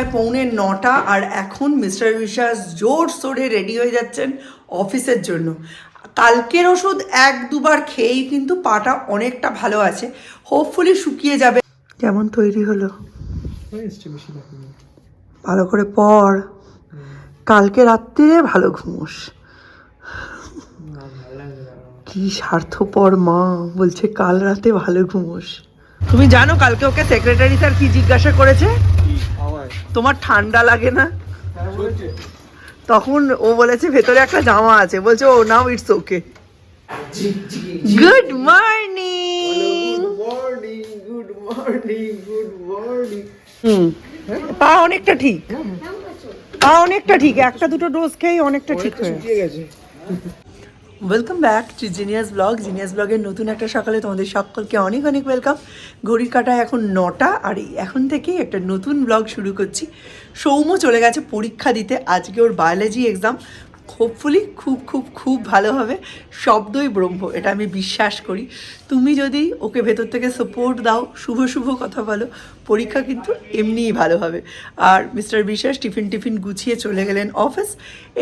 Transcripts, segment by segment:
প্রায় পৌনে নটা আর এখন মিস্টার বিশ্বাস জোর সোরে রেডি হয়ে যাচ্ছেন অফিসের জন্য। কালকের ওষুধ এক দুবার খেয়েই কিন্তু পাটা অনেকটা ভালো আছে। হোপফুলি শুকিয়ে যাবে। কেমন তৈরি হলো? ভালো করে পড়। কালকে রাত্রিরে ভালো ঘুমোস। কি স্বার্থপর মা বলছে কাল রাতে ভালো ঘুমোস। তুমি জানো কালকে ওকে সেক্রেটারি স্যার কি জিজ্ঞাসা করেছে? তোমার ঠান্ডা লাগে না? তখন ও বলেছে ভেতরে একটা জামা আছে। বলছে ও নাও it's okay good morning good morning good morning হুম। পা অনেকটা ঠিক। পা অনেকটা ঠিক। একটা দুটো ডোজ খেয়ে অনেকটা ঠিক হয়ে গেছে। Welcome back to genius blog genius ব্লগের নতুন একটা সকালে তোমাদের সকলকে অনেক অনেক ওয়েলকাম ঘড়ির কাটায় এখন নটা, আর এখন থেকেই একটা নতুন ব্লগ শুরু করছি। সৌম্য চলে গেছে পরীক্ষা দিতে। আজকে ওর বায়োলজি এক্সাম হোপফুলি খুব খুব খুব ভালো হবে। শব্দই ব্রহ্ম, এটা আমি বিশ্বাস করি। তুমি যদি ওকে ভেতর থেকে সাপোর্ট দাও, শুভ শুভ কথা বলো পরীক্ষা কিন্তু এমনিই ভালো হবে। আর মিস্টার বিশ্বাস টিফিন টিফিন গুছিয়ে চলে গেলেন অফিস।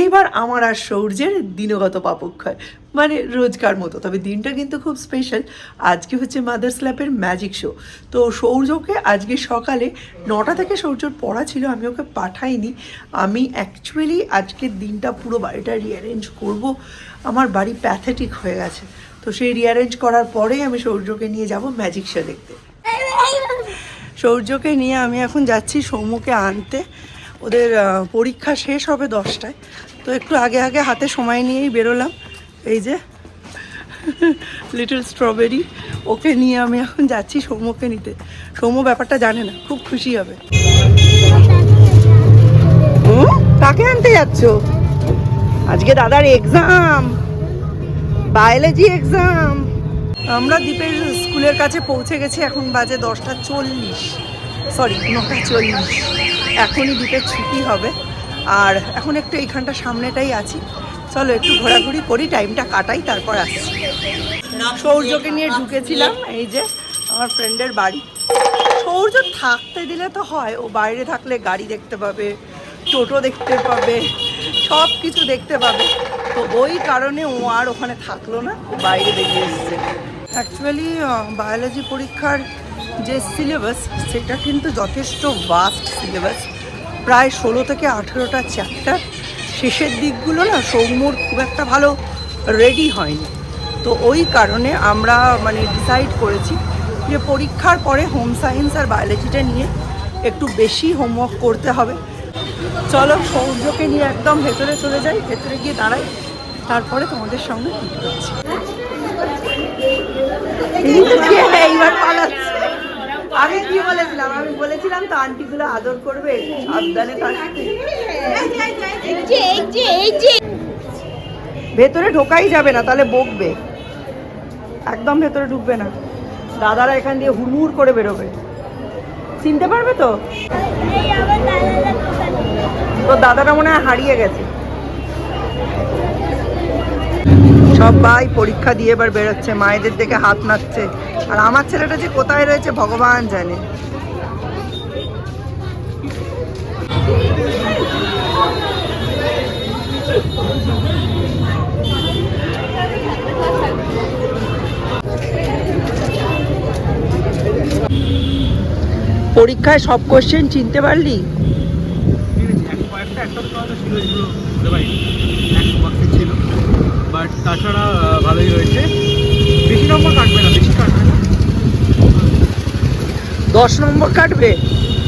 এইবার আমার আর সৌর্যের দিনগত পাপক্ষয় মানে রোজকার মতো। তবে দিনটা কিন্তু খুব স্পেশাল আজকে হচ্ছে মাদার ল্যাপের ম্যাজিক শো তো সৌর্যকে আজকে সকালে নটা থেকে সৌর্যর পড়া ছিল, আমি ওকে পাঠাইনি। আমি অ্যাকচুয়ালি আজকের দিনটা পুরো বাড়িটা রিঅ্যারেঞ্জ করব। আমার বাড়ি প্যাথেটিক হয়ে গেছে। তো সেই রিঅ্যারেঞ্জ করার পরেই আমি সৌর্যকে নিয়ে যাব ম্যাজিক শো দেখতে। সৌর্যকে নিয়ে আমি এখন যাচ্ছি সৌম্যকে আনতে। ওদের পরীক্ষা শেষ হবে দশটায়। তো একটু আগে আগে হাতে সময় নিয়েই বেরোলাম। এই যে লিটল স্ট্রবেরি ওকে নিয়ে আমি এখন যাচ্ছি সৌম্যকে নিতে। সৌম্য ব্যাপারটা জানে না, খুব খুশি হবে? কাকে আনতে যাচ্ছ? আজকে দাদার এক্সাম বায়োলজি এক্সাম আমরা দ্বীপের স্কুলের কাছে পৌঁছে গেছি এখন বাজে দশটা চল্লিশ। সরি নটা চল্লিশ। এখনই দ্বীপের ছুটি হবে। আর এখন একটু এইখানটা সামনেটাই আছি। চলো একটু ঘোরাঘুরি করি টাইমটা কাটাই, তারপর আসছি। সৌর্যকে নিয়ে ঢুকেছিলাম, এই যে আমার ফ্রেন্ডের বাড়ি। সৌর্য থাকতে দিলে তো হয়, ও বাইরে থাকলে গাড়ি দেখতে পাবে, টোটো দেখতে পাবে সব কিছু দেখতে পাবে। তো ওই কারণে ও আর ওখানে থাকল না বাইরে বেরিয়ে এসছে। অ্যাকচুয়ালি বায়োলজি পরীক্ষার যে সিলেবাস সেটা কিন্তু যথেষ্ট ভাস্ট সিলেবাস প্রায় ষোলো থেকে আঠেরোটা চ্যাপ্টার শেষের দিকগুলো না, সৌম্যর খুব একটা ভালো রেডি হয়নি। তো ওই কারণে আমরা মানে ডিসাইড করেছি যে পরীক্ষার পরে হোম সায়েন্স আর বায়োলজিটা নিয়ে একটু বেশি হোমওয়ার্ক করতে হবে। চলো সৌর্যকে নিয়ে একদম ভেতরে চলে যাই ভেতরে গিয়ে দাঁড়াই তারপরে তোমাদের সঙ্গে করছি এইবার পালাচ্ছে। আমি কি বলেছিলাম? আমি বলেছিলাম তো আন্টিগুলো আদর করবে সাবধানে থাকতে। ভেতরে ঢোকাই যাবে না তাহলে বকবে। একদম ভেতরে ঢুকবে না। দাদারা এখান দিয়ে হুড়মুড় করে বেরোবে। চিনতে পারবে তো? তো দাদারা মনে হয় হারিয়ে গেছে। সবাই পরীক্ষা দিয়ে এবার বেরোচ্ছে, মায়েদের দেখে হাত নাচছে আর আমার ছেলেটা যে কোথায় রয়েছে, ভগবান জানে। পরীক্ষায় সব কোশ্চেন চিনতে পারলি? হয়তো ছিল যেগুলো বলতে পারিনি এক ছিল। বাট তাছাড়া ভালোই হয়েছে। বেশি নম্বর কাটবে না বেশি কাটবে না। দশ নম্বর কাটবে?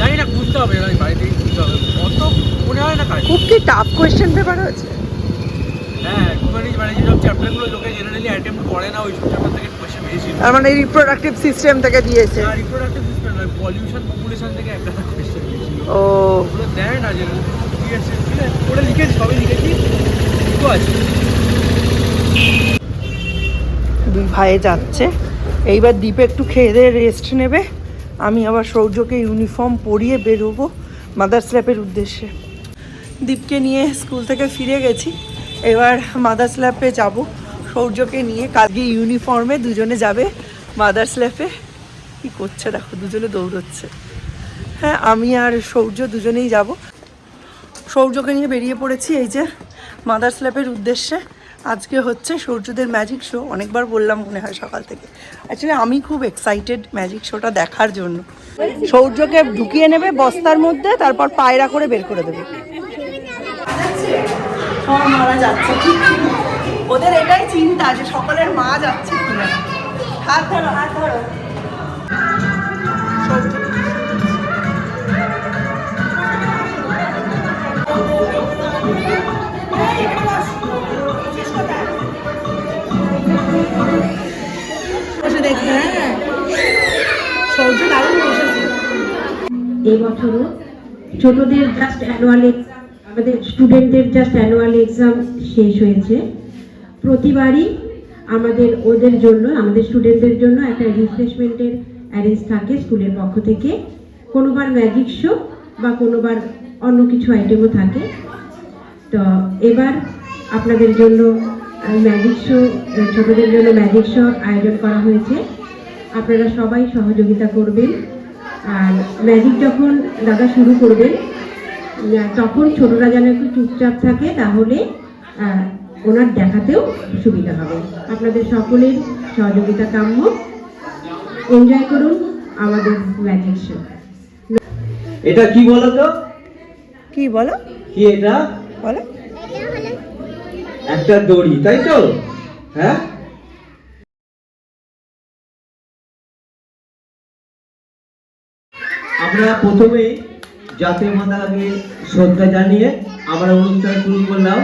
জানি না খুঁজতে হবে আমি বাড়িতে গিয়ে খুঁজতে হবে। অত মনে হয় না কাটবে খুব কি টাফ কোয়েশ্চেন পেপার হয়েছে? হ্যাঁ একটুখানি মানে যেসব চ্যাপ্টারগুলো লোকে জেনারেলি অ্যাটেম্প করে না ওই সব চ্যাপ্টার থেকে কোয়েশ্চেন বেশি তার মানে রিপ্রোডাক্টিভ সিস্টেম থেকে দিয়েছে। আর রিপ্রোডাক্টিভ সিস্টেম পলিউশন পপুলেশন থেকে একটা কোয়েশ্চেন ও। দেয় না জেনারেলি আছে। দুই ভাইয়ে যাচ্ছে। এইবার দ্বীপে একটু খেয়ে দিয়ে রেস্ট নেবে। আমি আবার সৌর্যকে ইউনিফর্ম পরিয়ে বেরোবো মাদার স্ল্যাপের উদ্দেশ্যে। দীপকে নিয়ে স্কুল থেকে ফিরে গেছি। এবার মাদার স্ল্যাপে যাব। সৌর্যকে নিয়ে কালকে ইউনিফর্মে দুজনে যাবে মাদার স্ল্যাপে কি করছে দেখো, দুজনে দৌড়চ্ছে। হ্যাঁ আমি আর সৌর্য দুজনেই যাব। সৌর্যকে নিয়ে বেরিয়ে পড়েছি এই যে মাদার স্ল্যাপের উদ্দেশ্যে। আজকে হচ্ছে সৌর্যদের ম্যাজিক শো অনেকবার বললাম মনে হয় সকাল থেকে। অ্যাকচুয়ালি আমি খুব এক্সাইটেড ম্যাজিক শোটা দেখার জন্য। সৌর্যকে ঢুকিয়ে নেবে বস্তার মধ্যে, তারপর পায়রা করে বের করে দেবে। মারা যাচ্ছে। ওদের এটাই চিন্তা যে সকলের মা যাচ্ছে হাত ধরো হাত ধরো। এবছরও ছোটদের জাস্ট অ্যানুয়াল আমাদের স্টুডেন্টদের জাস্ট অ্যানুয়াল এক্সাম শেষ হয়েছে। প্রতিবারই আমাদের ওদের জন্য, আমাদের স্টুডেন্টদের জন্য একটা রিফ্রেশমেন্টের অ্যারেঞ্জ থাকে স্কুলের পক্ষ থেকে। কোনোবার ম্যাজিক শো বা কোনোবার অন্য কিছু আইটেমও থাকে। তো এবার আপনাদের জন্য ম্যাজিক শো ছোটদের জন্য ম্যাজিক শো আয়োজন করা হয়েছে। আপনারা সবাই সহযোগিতা করবেন। আর ম্যাজিক যখন দাদা শুরু করবেন তখন ছোটরা যেন একটু চুপচাপ থাকে, তাহলে ওনার দেখাতেও সুবিধা হবে। আপনাদের সকলের সহযোগিতা কাম্য। এনজয় করুন আমাদের ম্যাজিক শো এটা কি বলো তো কি বলো? কি এটা? বলো। একটা দড়ি তাই তো? হ্যাঁ? আমরা প্রথমে জাতীয় মাতাকে শ্রদ্ধা জানিয়ে আমরা অনুষ্ঠান শুরু করলাম।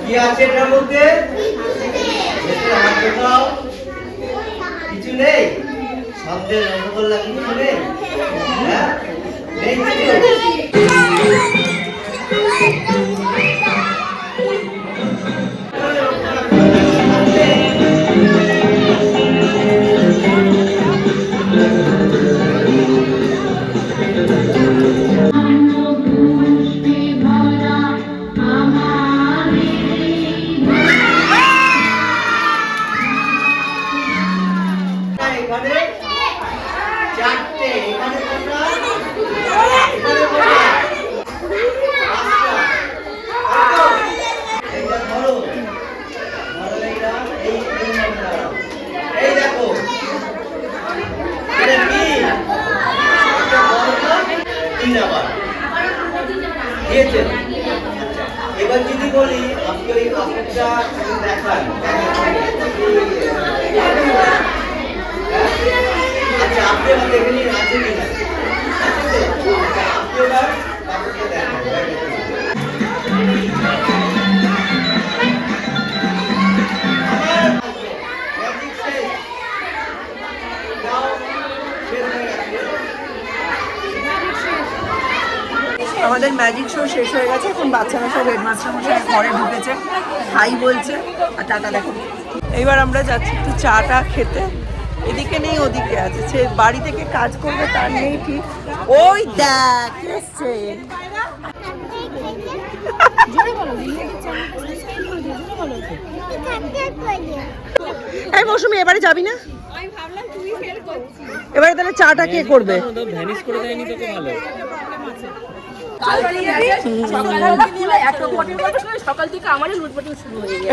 কি আছে এটার মধ্যে। কিছু নেই? শব্দের রসগোল্লা কিছু হ্যাঁ? নেই দিয়েছেন এবার যদি বলি আপনি ওই কাপড়টা দেখান আচ্ছা আপনি এবার দেখে নিন আছে কিনা? আচ্ছা, আপনি এবার আমাদের ম্যাজিক শো শেষ হয়ে গেছে, এখন বাচ্চারা সব হেডমাস্টার মশাই ঘরে ঢুকেছে, হাই বলছে, আর টাটা দেখো। এইবার আমরা যাচ্ছি একটু চাটা খেতে, এদিকে নেই, ওদিকে আছে। সে বাড়ি থেকে কাজ করবে, তার নেই ঠিক। ওই দেখ, এসছে। এবারে যাবি না? এবারে তাহলে চাটা কে করবে?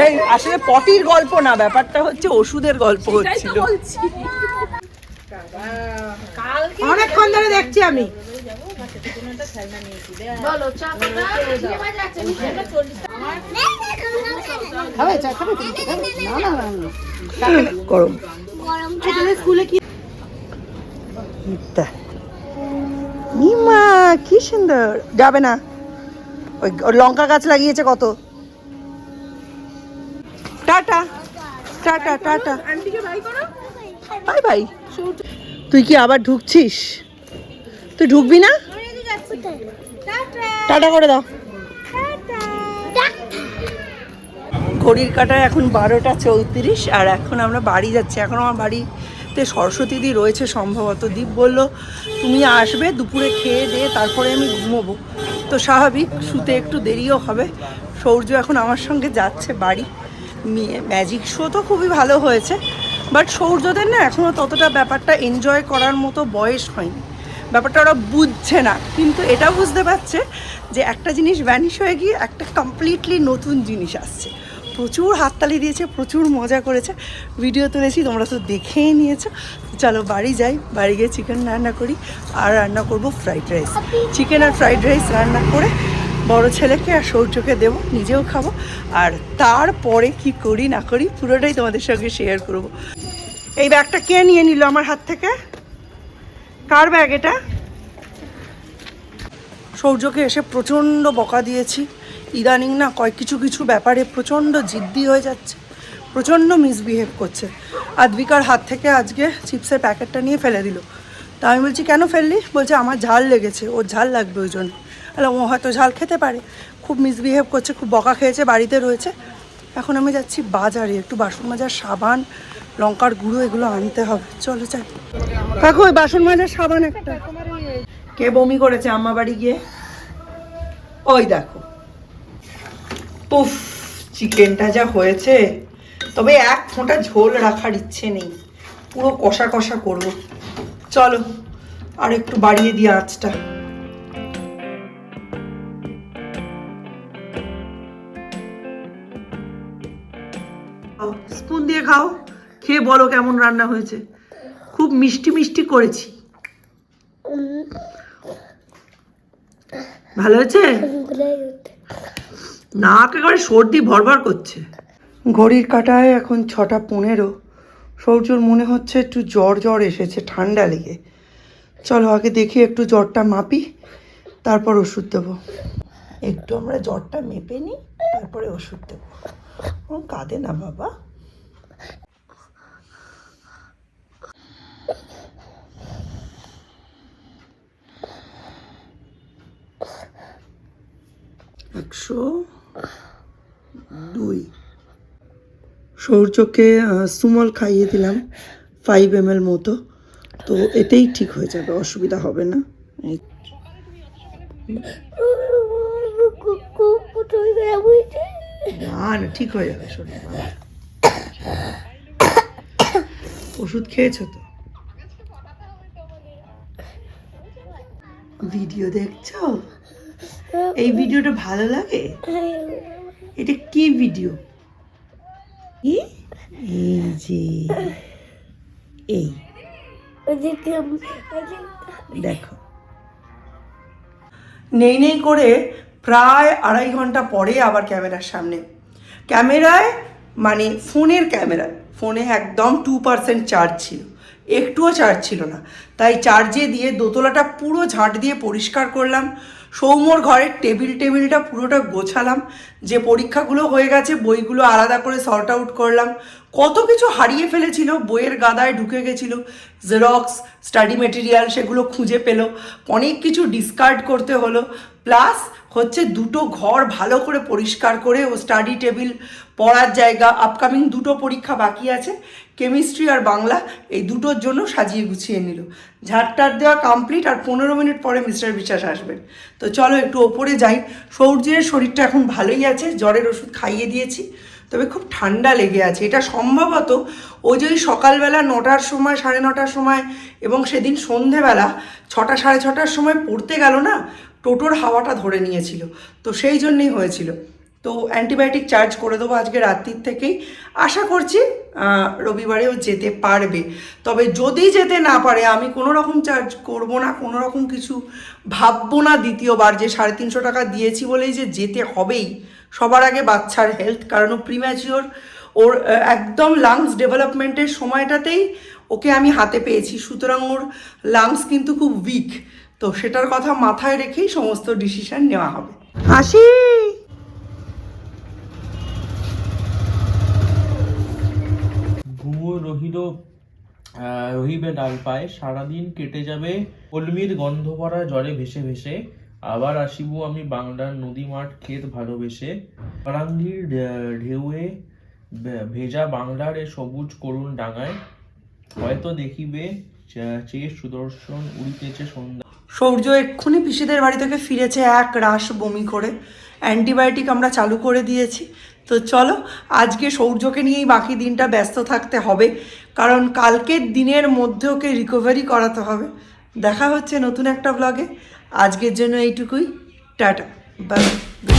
এই আসলে পটির গল্প না ব্যাপারটা হচ্ছে ওষুধের গল্প হচ্ছিল। অনেকক্ষণ ধরে দেখছি আমি। বলো চাকাটা গরম। নিমা কি সুন্দর, যাবে না। ওই লঙ্কা গাছ লাগিয়েছে কত। Tata tata tata. Bye bye. তুই কি আবার ঢুকছিস? তুই ঢুকবি না? টাটা করে দাও। ঘড়ির কাটায় এখন বারোটা চৌত্রিশ, আর এখন আমরা বাড়ি যাচ্ছি। এখন আমার বাড়িতে সরস্বতী দি রয়েছে সম্ভবত। দীপ বলল, তুমি আসবে, দুপুরে খেয়ে দিয়ে তারপরে আমি ঘুমোবো। তো স্বাভাবিক, শুতে একটু দেরিও হবে। সৌর্য এখন আমার সঙ্গে যাচ্ছে বাড়ি। ম্যাজিক শো তো খুবই ভালো হয়েছে। বাট সৌর্যদের না এখনও ততটা ব্যাপারটা এনজয় করার মতো বয়স হয়নি। ব্যাপারটা ওরা বুঝছে না। কিন্তু এটা বুঝতে পারছে যে একটা জিনিস ভ্যানিশ হয়ে গিয়ে একটা কমপ্লিটলি নতুন জিনিস আসছে। প্রচুর হাততালি দিয়েছে, প্রচুর মজা করেছে। ভিডিও তুলেছি, তোমরা তো দেখেই নিয়েছো। চলো বাড়ি যাই, বাড়ি গিয়ে চিকেন রান্না করি। আর রান্না করব ফ্রাইড রাইস চিকেন আর ফ্রাইড রাইস রান্না করে বড় ছেলেকে আর সৌর্যকে দেবো, নিজেও খাব। আর তারপরে কি করি না করি, পুরোটাই তোমাদের সঙ্গে শেয়ার করব। এই ব্যাগটা কে নিয়ে নিল আমার হাত থেকে? কার ব্যাগ এটা? সৌর্যকে এসে প্রচণ্ড বকা দিয়েছি। ইদানিং না কয় কিছু কিছু ব্যাপারে প্রচণ্ড জিদ্দি হয়ে যাচ্ছে, প্রচণ্ড মিসবিহেভ করছে। আদ্বিকার হাত থেকে আজকে চিপসের প্যাকেটটা নিয়ে ফেলে দিল। তা আমি বলছি, কেন ফেললি? বলছে, আমার ঝাল লেগেছে, ওর ঝাল লাগবে ওই জন্য। তাহলে ও হয়তো ঝাল খেতে পারে। খুব মিসবিহেভ করছে, খুব বকা খেয়েছে, বাড়িতে রয়েছে। এখন আমি যাচ্ছি বাজারে, একটু বাসন মাজার সাবান, লঙ্কার গুঁড়ো, এগুলো আনতে হবে। চলো চাই কাকু ওই বাসন মাজার সাবান একটা। কে বমি করেছে, আম্মা বাড়ি গিয়ে? ওই দেখো। উফ চিকেনটা যা হয়েছে। তবে এক ফোঁটা ঝোল রাখার ইচ্ছে নেই। পুরো কষা কষা করব। চলো আর একটু বাড়িয়ে দিই আঁচটা। স্পুন দিয়ে খাও। খেয়ে বলো কেমন রান্না হয়েছে। খুব মিষ্টি মিষ্টি করেছি। ভালো হয়েছে? নাক একেবারে সর্দি ভরভর করছে। ঘড়ির কাটায় এখন ছটা পনেরো। সৌর্যর মনে হচ্ছে একটু জ্বর জ্বর এসেছে ঠান্ডা লেগে। চলো আগে দেখি একটু জ্বরটা মাপি, তারপর ওষুধ দেবো। একটু আমরা জ্বরটা মেপে নিই, তারপরে ওষুধ দেবো। ও, কাঁদে না বাবা। একশো দুই। সৌর্যকে সুমল খাইয়ে দিলাম ফাইভ এম এল মতো। তো এতেই ঠিক হয়ে যাবে, অসুবিধা হবে না। ঠিক হয়ে যাবে ওষুধ খেয়েছো তো? ভিডিও দেখছ? এই ভিডিওটা ভালো লাগে? এটা কি ভিডিও? এই যে, এই। দেখো। নেই নেই করে প্রায় আড়াই ঘণ্টা পরে আবার ক্যামেরার সামনে। ক্যামেরায় মানে ফোনের ক্যামেরা, ফোনে একদম টু পার্সেন্ট চার্জ ছিল। একটুও চার্জ ছিল না। তাই চার্জে দিয়ে দোতলাটা পুরো ঝাঁট দিয়ে পরিষ্কার করলাম। সৌম্যর ঘরের টেবিল টেবিলটা পুরোটা গোছালাম। যে পরীক্ষাগুলো হয়ে গেছে, বইগুলো আলাদা করে সর্ট আউট করলাম। কত কিছু হারিয়ে ফেলেছিল, বইয়ের গাদায় ঢুকে গেছিল। জেরক্স স্টাডি মেটেরিয়াল সেগুলো খুঁজে পেল। অনেক কিছু ডিসকার্ড করতে হলো। প্লাস হচ্ছে দুটো ঘর ভালো করে পরিষ্কার করে ও স্টাডি টেবিল পড়ার জায়গা আপকামিং দুটো পরীক্ষা বাকি আছে কেমিস্ট্রি আর বাংলা, এই দুটোর জন্য সাজিয়ে গুছিয়ে নিল। ঝাড়টার দেওয়া কমপ্লিট আর পনেরো মিনিট পরে মিস্টার বিশ্বাস আসবেন। তো চলো একটু ওপরে যাই। সৌর্যের শরীরটা এখন ভালোই আছে, জ্বরের ওষুধ খাইয়ে দিয়েছি, তবে খুব ঠান্ডা লেগে আছে। এটা সম্ভবত ও যদি সকালবেলা নটার সময়, সাড়ে নটার সময় এবং সেদিন সন্ধেবেলা ছটা, সাড়ে ছটার সময় পড়তে গেল না টোটোর হাওয়াটা ধরে নিয়েছিল। তো সেই জন্যেই হয়েছিল। তো অ্যান্টিবায়োটিক চার্জ করে দেবো আজকে রাত্রির থেকেই। আশা করছি রবিবারেও যেতে পারবে। তবে যদি যেতে না পারে, আমি কোনো রকম চার্জ করব না, কোনো রকম কিছু ভাববো না দ্বিতীয়বার যে সাড়ে তিনশো টাকা দিয়েছি বলেই যে যেতে হবেই। সবার আগে বাচ্চার হেলথ কারণ ও প্রিম্যাচিওর ওর একদম লাংস ডেভেলপমেন্টের সময়টাতেই ওকে আমি হাতে পেয়েছি। সুতরাং ওর লাংস কিন্তু খুব উইক তো সেটার কথা মাথায় রেখেই সমস্ত ডিসিশন নেওয়া হবে। আসি ঘুমো রহিল রহিবে ডাল পায় সারাদিন কেটে যাবে কলমির গন্ধ ভরা জলে ভেসে ভেসে। আবার আসিব আমি বাংলার নদী মাঠ ক্ষেত ভালোবেসে। পারাঙ্গির ঢেউয়ে ভেজা বাংলার এ সবুজ করুণ ডাঙায়। হয়তো দেখিবে চেয়ে সুদর্শন উড়িতেছে সন্ধ্যা। সৌর্য এক্ষুনি পিসিদের বাড়ি থেকে ফিরেছে এক রাশ বমি করে। অ্যান্টিবায়োটিক আমরা চালু করে দিয়েছি। তো চলো, আজকে সৌর্যকে নিয়েই বাকি দিনটা ব্যস্ত থাকতে হবে। কারণ কালকের দিনের মধ্যে ওকে রিকভারি করাতে হবে। দেখা হচ্ছে নতুন একটা ব্লগে আজকের জন্য এইটুকুই। টাটা। বাই।